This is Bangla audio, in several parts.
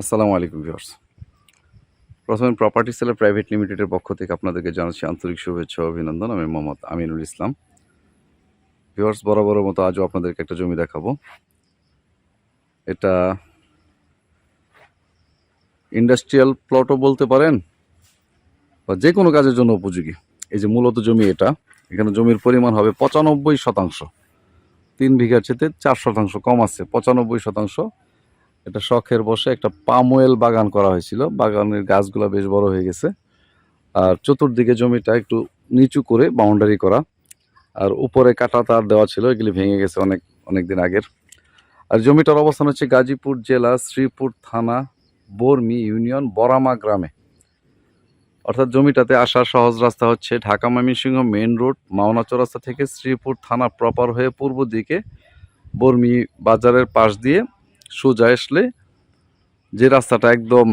আসসালামু আলাইকুম ভিউয়ার্স। প্রথমে প্রপার্টি সেলার প্রাইভেট লিমিটেডের পক্ষ থেকে আপনাদেরকে জানাচ্ছি আন্তরিক শুভেচ্ছা অভিনন্দন। আমি মোহাম্মদ আমিনুল ইসলাম। ভিউয়ার্স, বরাবরের মতো আজও আপনাদেরকে একটা জমি দেখাবো। এটা ইন্ডাস্ট্রিয়াল প্লটও বলতে পারেন বা যে কোনো কাজের জন্য উপযোগী। এই যে মূলত জমি এটা, এখানে জমির পরিমাণ হবে পঁচানব্বই শতাংশ। তিন বিঘার চেতে চার শতাংশ কম আছে, পঁচানব্বই শতাংশ এটা শখের বসে একটা পামওয়েল বাগান করা হয়েছিল। বাগানের গাছগুলো বেশ বড় হয়ে গেছে। আর চতুর্দিকে জমিটা একটু নিচু করে বাউন্ডারি করা। আর উপরে কাটা তার দেওয়া ছিল, এগুলি ভেঙে গেছে অনেক অনেক দিন আগের। আর জমিটার অবস্থান হচ্ছে গাজীপুর জেলা, শ্রীপুর থানা, বর্মি ইউনিয়ন, বরামা গ্রামে। অর্থাৎ জমিটাতে আসার সহজ রাস্তা হচ্ছে ঢাকা ময়মনসিংহ মেইন রোড মাওনা চৌরাস্তা থেকে শ্রীপুর থানা প্রপার হয়ে পূর্ব দিকে বর্মি বাজারের পাশ দিয়ে সোজা আসলে যে রাস্তাটা একদম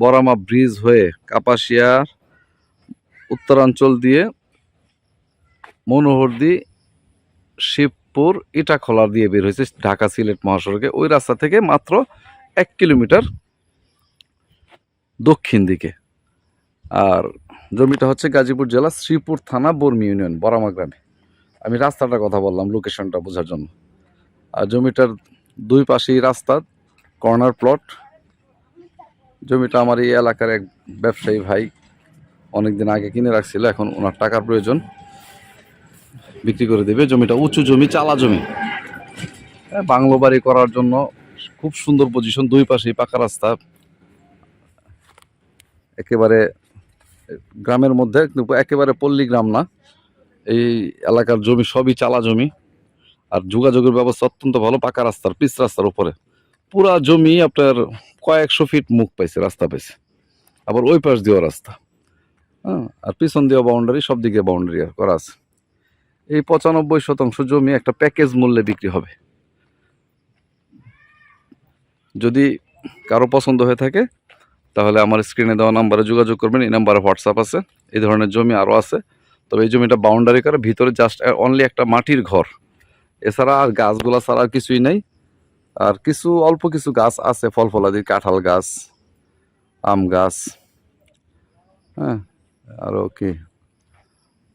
বরামা ব্রিজ হয়ে কাপাসিয়ার উত্তরাঞ্চল দিয়ে মনোহরদি, শিবপুর, ইটাখলা দিয়ে বের হয়েছে ঢাকা সিলেট মহাসড়কে। ওই রাস্তা থেকে মাত্র এক কিলোমিটার দক্ষিণ দিকে। আর জমিটা হচ্ছে গাজীপুর জেলা শ্রীপুর থানা, বর্মি ইউনিয়ন বরামা গ্রামে। আমি রাস্তাটার কথা বললাম, লোকেশনটা বোঝার জন্য। জমিটার দুই পাশেই রাস্তা, কর্নার প্লট। জমিটা আমার এই এলাকার এক ব্যবসায়ী ভাই অনেকদিন আগে কিনে রাখছিল, এখন ওনার টাকার প্রয়োজন। বিক্রি করে দেবে। জমিটা উঁচু জমি, চালা জমি। বাংলো বাড়ি করার জন্য খুব সুন্দর পজিশন দুই পাশেই পাকা রাস্তা। একেবারে গ্রামের মধ্যে একেবারে পল্লী গ্রাম না। এই এলাকার জমি সবই চালা জমি। আর যোগাযোগের ব্যবস্থা অত্যন্ত ভালো, পাকা রাস্তার, পিচ রাস্তার উপরে। পুরা জমি আপনার কয়েকশো ফিট মুখ পাইছে, রাস্তা পাইছে। আবার ওই পাশ দিয়েও রাস্তা। হ্যাঁ আর পিছন দিয়েও বাউন্ডারি সব দিকে বাউন্ডারি করা আছে। এই পঁচানব্বই শতাংশ জমি একটা প্যাকেজ মূল্যে বিক্রি হবে। যদি কারও পছন্দ হয়ে থাকে, তাহলে আমার স্ক্রিনে দেওয়া নাম্বারে যোগাযোগ করবেন, এই নাম্বারে হোয়াটসঅ্যাপ আছে। এই ধরনের জমি আরও আছে। তবে এই জমিটা বাউন্ডারি করে, ভিতরে জাস্ট অনলি একটা মাটির ঘর। এছাড়া আর গাছগুলা ছাড়া আর কিছুই নেই। আর কিছু, অল্প কিছু গাছ আছে ফল ফলাদি কাঁঠাল গাছ, আম গাছ হ্যাঁ আরও কি,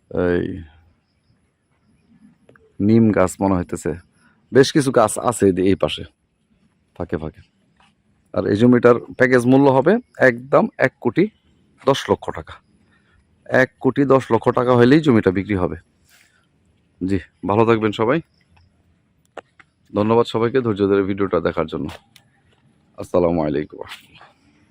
এই নিম গাছ মনে হইতেছে। বেশ কিছু গাছ আছে এই- এই পাশে, ফাঁকে ফাঁকে। আর এই জমিটার প্যাকেজ মূল্য হবে একদম এক কোটি দশ লক্ষ টাকা। এক কোটি দশ লক্ষ টাকা হলেই জমিটা বিক্রি হবে। জি, ভালো থাকবেন সবাই। ধন্যবাদ সবাইকে ধৈর্য ধরে ভিডিওটা দেখার জন্য। আসসালামু আলাইকুম।